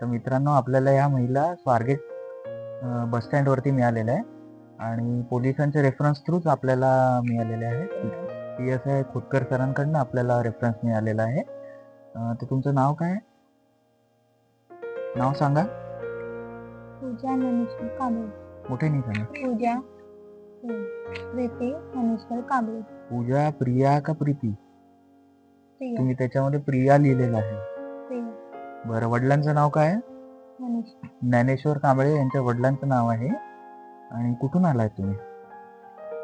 तर मित्रांनो आपल्याला या महिला स्वारगेट बस स्टँडवरती मिळालेल्या आहे आणि पोलिसांच्या रेफरन्स थ्रूच आपल्याला मिळालेले आहे पी एस आय खोतकर सरांकडनं आपल्याला रेफरन्स मिळालेला आहे. तर तुमचं नाव काय नाव सांगा. पूजा ज्ञानेश्वर कांबळे. मोठे नाही सांगा. पूजा प्रीती ज्ञानेश्वर कांबळे. पूजा प्रिया का प्रीती? प्रिया. तुम्ही त्याच्यामध्ये प्रिया लिहिलेलं आहे. बरं वडिलांचं नाव काय? आहे ज्ञानेश्वर. ज्ञानेश्वर कांबळे यांच्या वडिलांचं नाव आहे. आणि कुठून आलाय तुम्ही?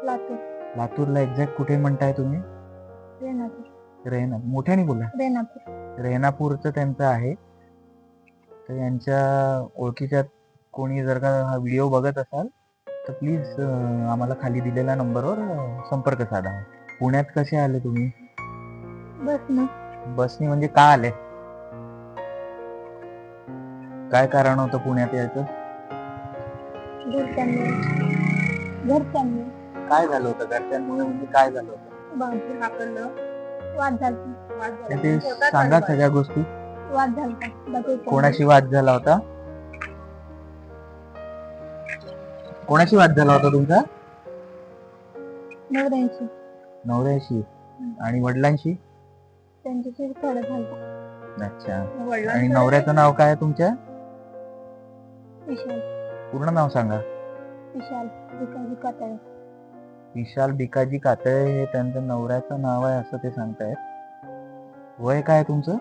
लातूर. लातूरला एक्झॅक्ट कुठे म्हणताय तुम्ही? रेणापूर. रेना मोठ्याने बोला. रेणापूर. रेणापूरचं त्यांचं आहे. तर यांच्या ओळखीच्या कोणी जर का हा व्हिडिओ बघत असाल तर प्लीज आम्हाला खाली दिलेल्या नंबरवर अं, संपर्क साधा. पुण्यात कसे आले तुम्ही? बस ना बसनी म्हणजे का आले? काय कारण होतं पुण्यात यायचं? घरच्यांनी. घरच्यांनी. काय झालं होतं घरच्यांमुळे? म्हणजे काय झालं होतं? वाद झालता. वाद तर ते सांगा सगळ्या गोष्टी. वाद झालता. कोणाशी वाद झाला होता? कोणाशी वाद झाला होता तुमचा? नवऱ्यांशी. नवऱ्याशी. आणि वडिलांशी? त्यांच्याशी थोडं झालता. अच्छा. आणि नवऱ्याचं नाव काय आहे तुमच्या? विशाल. पूर्ण नाव सांगा. विशाल विकाजी कातळे. विशाल भिकाजी कातळे हे त्यांचं नवऱ्याचं नाव आहे असं ते सांगतायत. वय काय आहे तुमचं?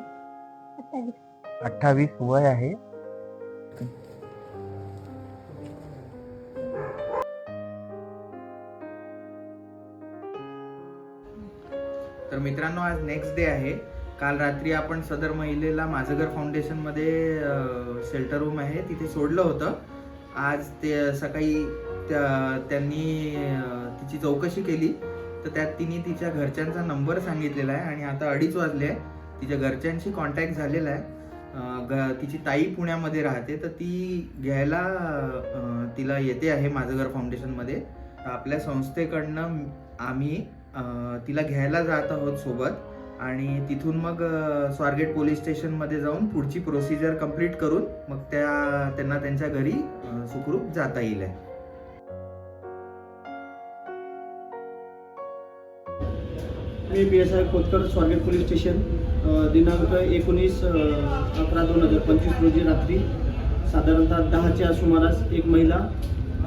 अठ्ठावीस. अठ्ठावीस वय आहे. तर मित्रांनो आज नेक्स्ट डे आहे. काल रात्री आपण सदर महिलेला माझं घर फाउंडेशनमध्ये शेल्टर रूम आहे तिथे सोडलं होतं. आज ते सकाळी त्या त्यांनी तिची चौकशी केली. तर त्यात तिने तिच्या घरच्यांचा नंबर सांगितलेला आहे आणि आता अडीच वाजले आहे. तिच्या घरच्यांशी कॉन्टॅक्ट झालेला आहे. ग तिची ताई पुण्यामध्ये राहते. तर ती घ्यायला तिला येते आहे माझं घर फाउंडेशनमध्ये आपल्या संस्थेकडनं आम्ही तिला घ्यायला जात आहोत सोबत. आणि तिथून मग स्वारगेट पोलीस स्टेशनमध्ये जाऊन पुढची प्रोसिजर कंप्लीट करून मग त्या त्यांना त्यांच्या घरी सुखरूप जाता येईल आहे. मी P S I Kotkar Swargate police station दिनांक एकोणीस अकरा दोन हजार पंचवीस रोजी रात्री साधारणतः दहाच्या सुमारास एक महिला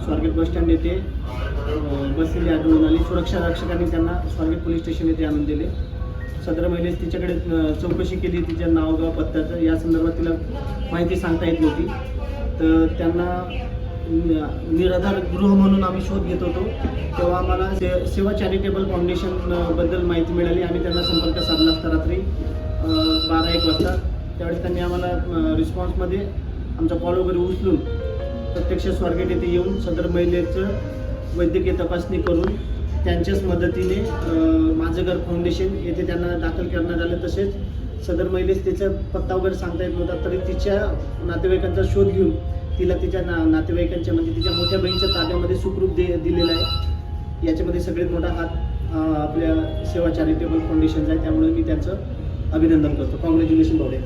स्वारगेट बस स्टँड येथे अ, बसलेली आढळून आली सुरक्षा रक्षकांनी त्यांना स्वारगेट पोलीस स्टेशन येथे आणून दिले सदर महिलेस तिच्याकडे चौकशी केली तिच्या नाव गाव पत्त्याचं या संदर्भात तिला माहिती सांगता येत नव्हती. तर त्यांना निराधार गृह म्हणून आम्ही शोध घेत होतो. तेव्हा आम्हाला से- सेवा चॅरिटेबल फाउंडेशनबद्दल माहिती मिळाली. आम्ही त्यांना संपर्क साधला असता रात्री बारा एक वाजता. त्यावेळेस त्यांनी आम्हाला रिस्पॉन्समध्ये आमचा कॉल वगैरे उचलून प्रत्यक्ष स्वारगेट येथे येऊन सदर महिलेचं वैद्यकीय तपासणी करून त्यांच्याच मदतीने माझं घर फाउंडेशन येथे त्यांना दाखल करण्यात आलं. तसेच सदर महिलेस तिचा पत्ता वगैरे सांगता येत नव्हता तरी तिच्या नातेवाईकांचा शोध घेऊन तिला तिच्या ना नातेवाईकांच्या म्हणजे तिच्या मोठ्या बहिणीच्या ताब्यामध्ये सुखरूप दे दिलेला आहे. याच्यामध्ये सगळ्यात मोठा हात आपल्या सेवा चॅरिटेबल फाउंडेशनचा आहे. त्यामुळे मी त्यांचं अभिनंदन करतो. कॉंग्रॅच्युलेशन भावडे